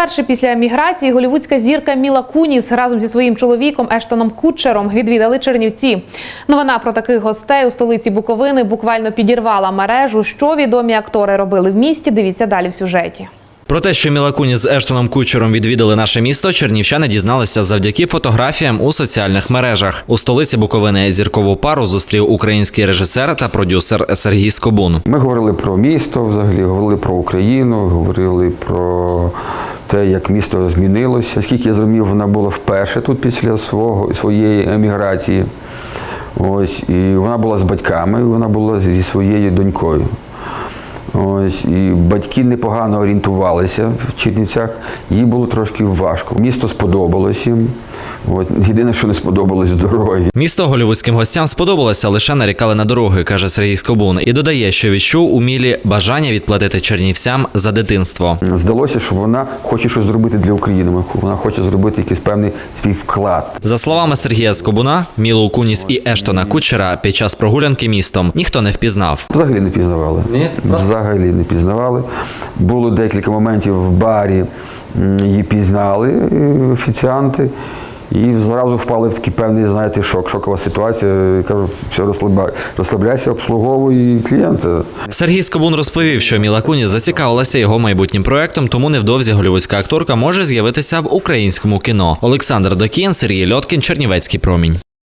Вперше після еміграції голівудська зірка Міла Куніс разом зі своїм чоловіком Ештоном Кутчером відвідали Чернівці. Новина про таких гостей у столиці Буковини буквально підірвала мережу. Що відомі актори робили в місті? Дивіться далі в сюжеті. Про те, що Міла Куніс з Ештоном Кучером відвідали наше місто, чернівчани дізналися завдяки фотографіям у соціальних мережах. У столиці Буковини зіркову пару зустрів український режисер та продюсер Сергій Скобун. Ми говорили про місто, взагалі, говорили про Україну, говорили про те, як місто змінилося. Скільки я зрозумів, вона була вперше тут після свого, своєї еміграції. Ось, і вона була з батьками, вона була зі своєю донькою. Ось, і батьки непогано орієнтувалися в Чернівцях, їй було трошки важко. Місто сподобалось їм. От, єдине, що не сподобалось дороги. Місто голівудським гостям сподобалося, лише нарікали на дороги, каже Сергій Скобун, і додає, що відчув у Мілі бажання відплатити чернівцям за дитинство. Здалося, що вона хоче щось зробити для України. Вона хоче зробити якийсь певний свій вклад. За словами Сергія Скобуна, Мілу Куніс і Ештона Кучера під час прогулянки містом ніхто не впізнав. Взагалі не пізнавали. Ні, Взагалі не пізнавали. Було декілька моментів в барі, її пізнали е, офіціанти. І зразу впали в такий певний, знаєте, шок, шокова ситуація. Я Кажу, все розслабляй, розслабляйся, обслуговуй клієнта. Сергій Скобун розповів, що Міла Куніс зацікавилася його майбутнім проектом, тому невдовзі голівудська акторка може з'явитися в українському кіно. Олександр Докін, Сергій Льоткін, Чернівецький промінь.